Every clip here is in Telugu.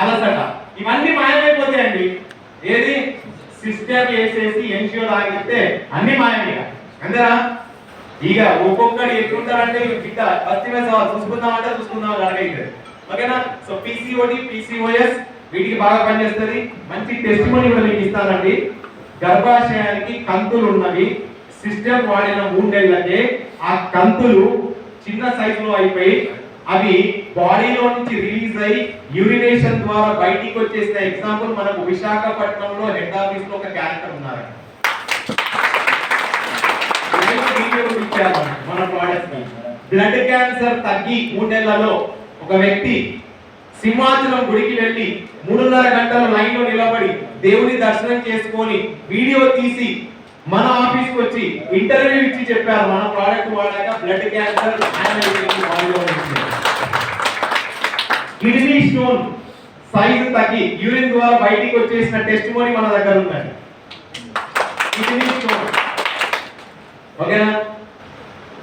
అలసట ఇవన్నీ మాయమైపోతాయండి. ఏది? సిస్టమ్ వేసేసి ఎన్షియర్ ఆగిస్తే అన్ని మాయమే అందరా ఇక ఒక్కొక్కటి ఎట్లుంటారంటే బిడ్డ పత్తి మీద చూసుకుందాం అంటే చూసుకుందాం అడగైతే ఓకేనా? సో పిసిఓడి పిసిఓఎస్ వీటికి బాగా పనిచేస్తుంది. మంచి టెస్ట్ మనీ కూడా మీకు ఇస్తానండి. గర్భాశయానికి కంతులు ఉన్నవి. సిస్టమ్ వాడిన మూడేళ్ళకే ఆ కంతులు చిన్న సైజులో అయిపోయి అవి బాడీలో నుంచి రిలీజ్ అయ్యి యూరినేషన్ ద్వారా బయటికి వచ్చేసిన ఎగ్జాంపుల్ మనకు విశాఖపట్నంలో హెడ్ ఆఫీస్లో ఒక క్యారెక్టర్ ఉన్నారు మన ప్రోడక్ట్స్ బ్లడ్ క్యాన్సర్ తగ్గి మూడు నెలలలో ఒక వ్యక్తి సింహాచలం గుడికి వెళ్ళి మూడున్నర గంటల లైన్లో నిలబడి దేవుని దర్శనం చేసుకొని వీడియో తీసి మన ఆఫీస్కి వచ్చి ఇంటర్వ్యూ ఇచ్చి చెప్పారు. మన product వాడాక blood cancer kidney stone size తగ్గి యూరిన్ ద్వారా బయటికి వచ్చేసిన టెస్ట్ మోని మన దగ్గర ఉందండి. Kidney stone. ఓకేనా?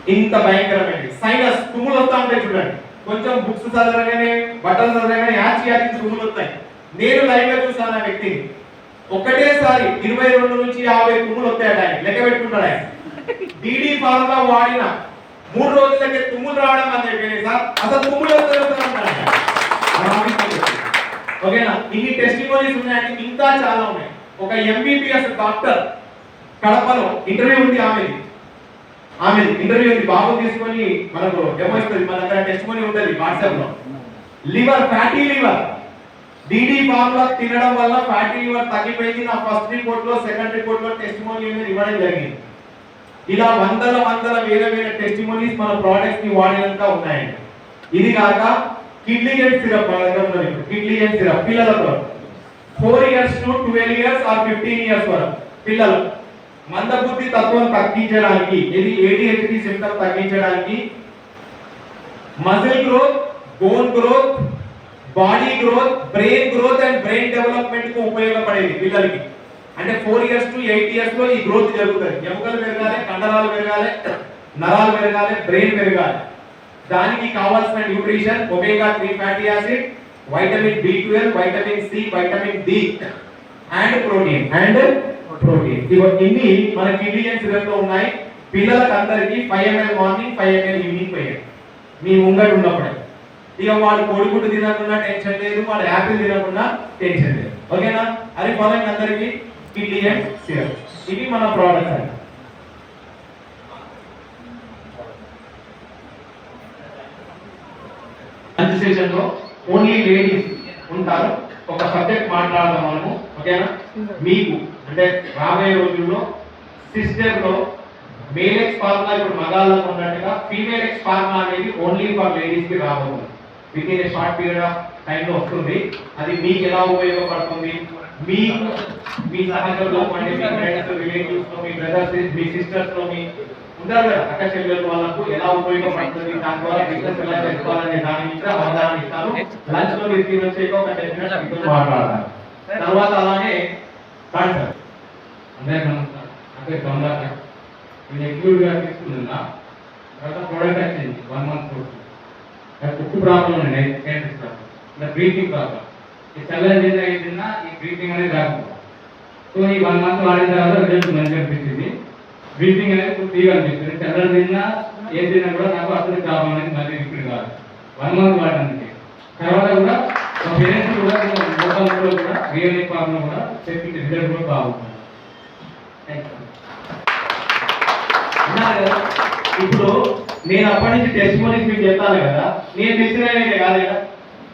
ఇంత భయంకరమైనది. సైనస్ తుమ్ములు వస్తా ఉంటాయి చూడండి. కొంచెం బుక్స్ చదవగానే బట్టలు చదవగానే యాచి యాచి తుమ్ములు వస్తాయి. నేను లైవ్గా చూసాను ఆ వ్యక్తిని. ఒకటేసారి ఇరవై రెండు నుంచి యాభై తుమ్ములు వస్తాయట ఆయన. లెక్క పెట్టుకుంటాడు ఆయన. డీడీ ఫార్ములా వాడిన మూడు రోజులకే తుమ్ములు రావడం అని చెప్పి సార్. అసలు తుమ్ములు వస్తాయి ఓకేనా? ఇన్ని టెస్టిమోనీస్ ఉన్నాయండి ఇంకా చాలా ఉన్నాయి. ఒక ఎంబీబీఎస్ డాక్టర్ కడపలో ఇంటర్వ్యూ ఉంది ఆమెది. ఆమె ఇంటర్వ్యూ ఉంది. బాబు తీసుకొని మనకు డెమో ఇస్తుంది. మన దగ్గర టెస్టిమోనీ ఉంటుంది వాట్సాప్లో. Liver fatty liver DD formula తినడం వల్ల ఫ్యాటీ లివర్ తగ్గిపోయింది. నా ఫస్ట్ రిపోర్ట్లో సెకండ్ రిపోర్ట్లో టెస్టిమోనీ అనేది ఇవ్వడం జరిగింది. ఇలా వందల వందల వేరే వేరే టెస్టిమోనీస్ మన ప్రోడక్ట్స్ని వాడినంత ఉన్నాయండి. ఇది కాక కిడ్నీ అండ్ సిరప్ మన దగ్గర ఉన్నది కిడ్నీ అండ్ సిరప్. పిల్లలతో four years to twelve years or fifteen years వరకు. పిల్లలు. మందబుద్ధి తత్వం తగ్గించడానికి ఇది ఏడిహెచ్డి సిమ్టమ్ తగ్గించడానికి muscle growth bone growth body growth brain growth and brain డెవలప్మెంట్కు ఉపయోగపడేది పిల్లలకి. అంటే ఫోర్ ఇయర్స్ టు ఎయిట్ ఇయర్స్లో ఈ గ్రోత్ జరుగుతుంది. ఎముకలు పెరగాలి కండరాలు పెరగాలి నరాలు పెరగాలి బ్రెయిన్ పెరగాలి. దానికి కావాల్సిన nutrition omega three fatty acid vitamin B twelve vitamin C vitamin D and protein. And protein. ఇవన్నీ మన ఇండియన్ సిరప్లో ఉన్నాయి. పిల్లలకు అందరికి five ml morning five ml evening పోయాయి మీ ముంగడు ఉన్నప్పుడే. ఇక వాడు కోడిగుడ్డు తినకుండా టెన్షన్ లేదు వాడు యాపిల్ తినకుండా టెన్షన్ లేదు. ఓకేనా? అది ఫాలోయింగ్ అందరికి కిడ్నీ అండ్ సిరప్ ఇవి మన ప్రోడక్ట్స్ అండి. సెషన్లో ఓన్లీ లేడీస్ ఉంటారు. ఒక సబ్జెక్ట్ మాట్లాడదాం మనము ఓకేనా మీకు అంటే రాబోయే రోజుల్లో సిస్టర్లో మేల్ ఎక్స్ ఫార్మా ఇప్పుడు మగాళ్ళకు ఉన్నట్టుగా ఫీమేల్ ఎక్స్ ఫార్మా అనేది ఓన్లీ ఫర్ లేడీస్కి రాబోతుంది with in short period of time లో వస్తుంది. అది మీకు ఎలా ఉపయోగపడుతుంది? మీ సహచరులు అంటే మీ ఫ్రెండ్స్ రిలేటివ్స్లో మీ బ్రదర్స్ మీ సిస్టర్స్లో మీ ఉంటారు కదా అక్క చెల్లెలు వాళ్ళకు ఎలా ఉపయోగపడుతుంది దాని ద్వారా బిజినెస్ ఎలా చేసుకోవాలనే దాని మీద అవగాహన ఇస్తాను లంచ్లో మీరు తినొచ్చాక ఒక టెన్ మినిట్స్ మీతో మాట్లాడతాను తర్వాత అలానే సార్. అందరికీ నమస్కారం. అంటే తొందరగా నేను ఎగ్జిక్యూటివ్గా తీసుకున్నా తర్వాత ప్రోడక్ట్ వచ్చింది వన్ మంత్ కోర్స్ కుక్కు ప్రాబ్లం ఉంది నేర్పిస్తాను. ఇంకా బ్రీతింగ్ ప్రాబ్లం ఈ చల్లని తిన్నా ఏం తిన్నా ఈ బ్రీతింగ్ అనేది రాకుండా సో ఈ వన్ మంత్ వాడిన తర్వాత రిజల్ట్ మంచిగా అనిపించింది. బ్రీతింగ్ అనేది ఫ్రీగా అనిపిస్తుంది. చల్లని తిన్నా ఏం తిన్నా కూడా నాకు అసలు ప్రాబ్లం అనేది మళ్ళీ ఇప్పుడు కాదు. వన్ మంత్ వాడడానికి. తర్వాత కూడా మా పేరెంట్స్ కూడా మోటార్లో కూడా రియల్ ప్రాబ్లం కూడా చెప్పింది రిజల్ట్ కూడా బాగుంటుంది. ఇప్పుడు నేను అప్పటి నుంచి టెస్ట్ మోనీస్ మీకు చెప్పాలి కదా. నేను తీసుకునే కాదు కదా.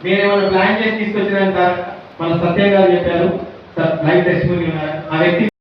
నేను ఏమైనా ప్లాన్ చేసి తీసుకొచ్చినాను సార్? మన సత్యం గారు చెప్పారు. సార్ లైవ్ టెస్ట్ మోనీ ఉన్నారు ఆ వ్యక్తి